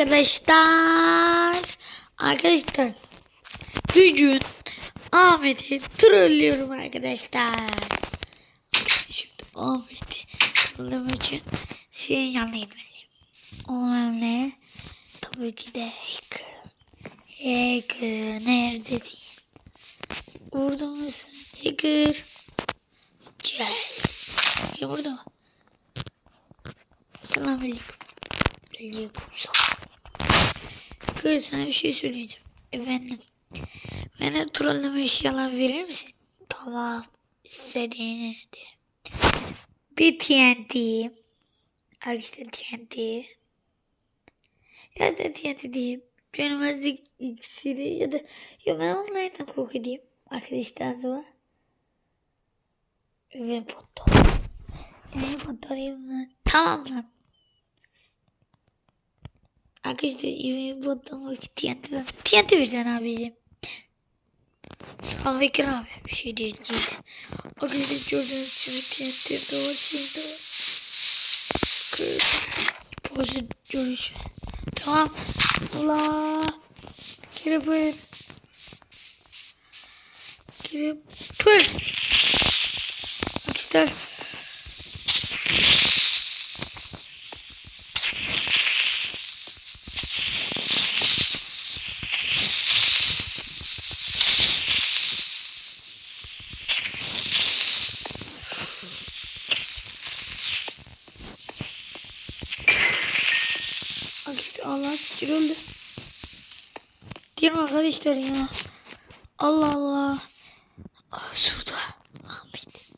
Arkadaşlar. Arkadaşlar. Bugün Ahmet'i trollüyorum arkadaşlar. Şimdi Ahmet'i trollemek için şeyin yanına gitmeliyim. Onlar ne? Tabii ki de hacker. Hacker neredesin? Burada mısın? Hacker. Gel. Gel burada mı? Selamünaleyküm. Aleyküm. Kız sana bir şey söyleyeceğim. Efendim. Bana trolleme eşyalar verir misin? Tamam. İstediğini de. Bir TNT. İşte TNT. Ya da TNT diyeyim. Görmezlik iksiri ya da ya ben onlardan korku edeyim. Arkadaşlar var. Ve foto. Ve mı? Tamam lan. Arkadaşlar evi botlamak için TNT'den. TNT versen abicim. Sağ ol Bekir abi. Bir şey değil. Arkadaşlar gördüğünüz gibi TNT de var. Şey de var. Pozu görüş. Tamam. Allah. Creeper. Creeper. Arkadaşlar. Şükür öldü. Değil arkadaşlar ya? Allah Allah. Aa, şurada. Ahmet.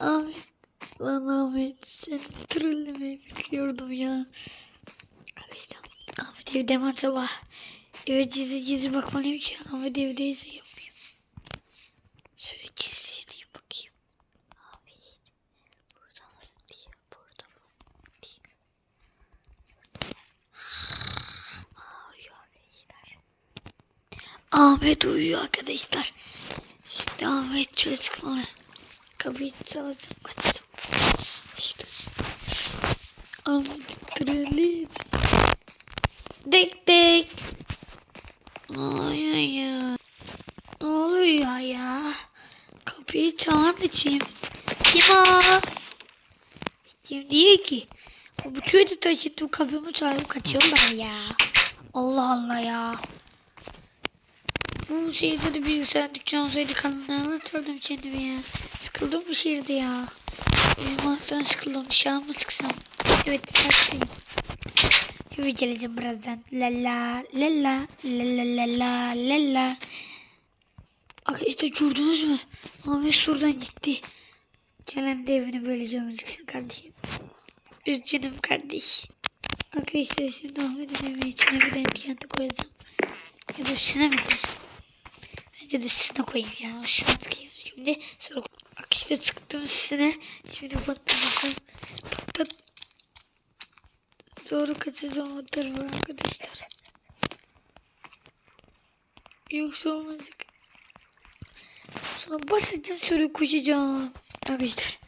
Ahmet. Lan Ahmet. Seni trollemeyi bekliyordum ya. Arkadaşlar. Ahmet evde mi acaba? Eve gizli gizli bakmalıyım ki Ahmet evdeyse yapmayayım. Şöyle gizli edeyim bakayım. Ahmet. Burada mısın diye. Burada mı? Diye. Uyuyor arkadaşlar. Ahmet uyuyor arkadaşlar. Şimdi Ahmet şöyle çıkmalı. Kapıyı çalacağım kaçacağım. İşte. Ahmet trolleyin. Dik dik. Ne oluyor ya? Ne oluyor ya? Kapıyı çalan için. Kim o? Kim değil ki? Bu çocuk taşıdım kapımı çalıp kaçıyorlar ya. Allah Allah ya. Bu şehirde de bilgisayar dükkanı olsaydı kanalına atardım kendimi ya. Sıkıldım bu şehirde ya. Uyumaktan sıkıldım. Şah mı sıksam? Evet sıkayım. Eve geleceğim birazdan. La la la la la la la la la la. Arkadaşlar gördünüz mü? Ahmet şuradan gitti. Ceren de böyle gömeceksin kardeşim. Üzgünüm kardeş. Arkadaşlar şimdi Ahmet'in içine bir tane TNT koyacağım. Ya da üstüne mi koyacağım? De üstüne koyayım ya. Şuna tıkayım. Şimdi sonra Bak işte çıktım üstüne. Şimdi patlatalım. Patlat. Sonra kaçacağım o tarafa arkadaşlar. Yoksa olmayacak. Sonra basacağım şöyle koşacağım. Arkadaşlar.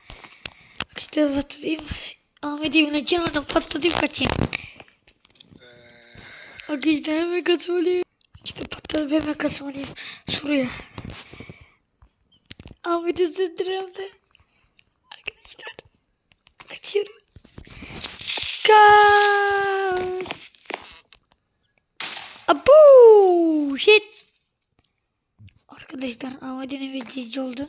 Bak işte patlatayım. Ahmet evine gelmeden patlatayım kaçayım. Arkadaşlar hemen kaçmalıyım. İşte patlatıp hemen kaçmalıyım. Şuraya. Ahmet'i sığdıramda. Arkadaşlar. Kaçıyorum. Kaç. Abu. Shit. Arkadaşlar evi cici oldu.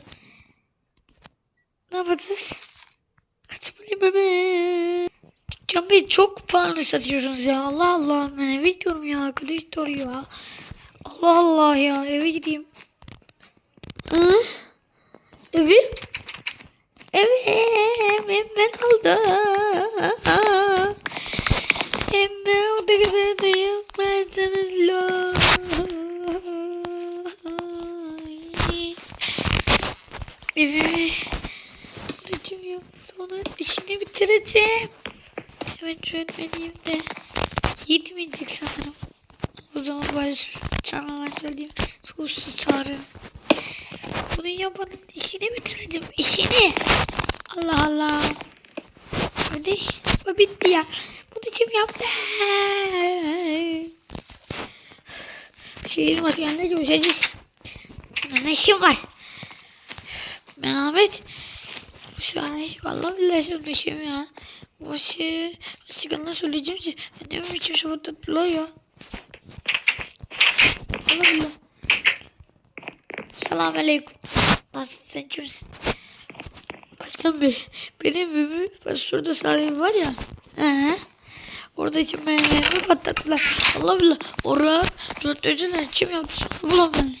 Ne yapacağız? Kaçmalıyım hemen. Dükkan Bey çok pahalı satıyorsunuz ya. Allah Allah ben eve gidiyorum ya arkadaşlar ya. Allah Allah ya eve gideyim. Hı? Evi? Evi hemen aldı. Hemen kadar da yapmazsanız lo. Evimi alacağım sonra işini bitireceğim. Hemen çözmeliyim de. Yetmeyecek sanırım. O zaman barış çanalar diyeyim. Susuz çağırırım. Bunu yapanın işini bitireceğim. İşini. Allah Allah. Kardeş bu bitti ya. Bunu kim yaptı? Şehir başkanıyla görüşeceğiz. Ne işim var? Ben Ahmet. Bir saniye. Vallahi billahi söylemişim ya. Bu şey. Başkanına söyleyeceğim ki. Ne biçim şafak tatlılar ya. Billahi. Selamun aleyküm. Nasılsın sen kimsin? Başkan bey. Benim evimi ben şurada sahibi var ya. He. Orada için benim evimi patlattılar. Allah billah. Oraya röntgenciler kim yaptı sana bulam ben.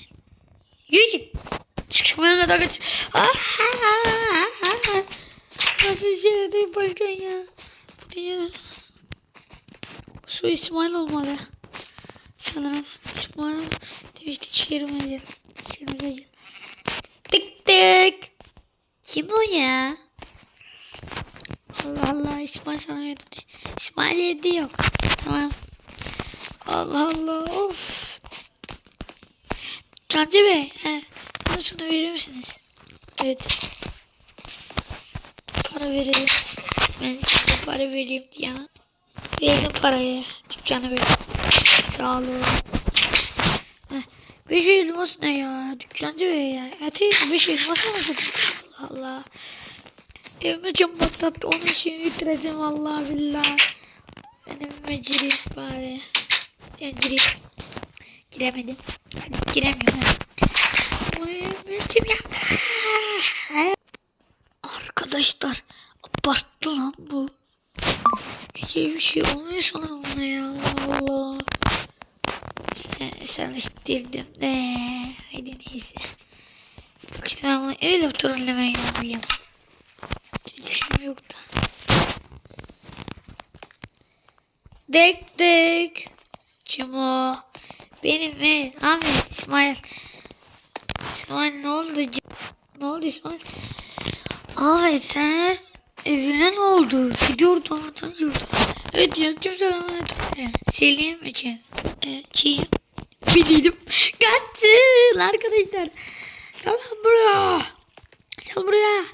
Yürü git. Çık çık benimle dalga geç. Nasıl şehirdeyim başkan ya. Bu ne ya? Su İsmail olmalı. Sanırım İsmail demişti şehrime gel. Şehrimize gel. Tık tık. Kim o ya? Allah Allah İsmail sana verdi. İsmail evde yok. Tamam. Allah Allah of. Cancı Bey. He. Bana şunu verir misiniz? Evet. Para verelim. Ben size para vereyim ya. Verdim parayı. Dükkanı ver. Sağ olun. Beş elmas ne ya? Dükkancı Bey ya. Eti beş elmas mı satıyor? Allah. Evime cam patlattı. Onun için bitireceğim Allah billah. Ben evime gireyim bari. Ben gireyim. Giremedim. Hadi giremiyorum. Bu evime kim yaptı? Arkadaşlar abarttı lan bu. Hiç bir şey olmuyor sanırım ona ya. Allah. Sen, çalıştırdım de. Haydi neyse. Bak işte ben bunu öyle trollemeyi biliyorum. Hiçbir şeyim yoktu. Dek dek. Kim o? Benim mi? Ahmet, İsmail. İsmail ne oldu? Ne oldu İsmail? Ahmet sen evine ne oldu? Gidiyordun oradan yurdun. Evet kimse bana Selim için. Çiğ. Biliydim. Kaçın arkadaşlar. Lan buraya. Gel buraya.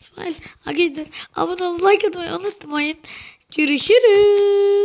İsmail arkadaşlar abone ol like atmayı unutmayın. Görüşürüz.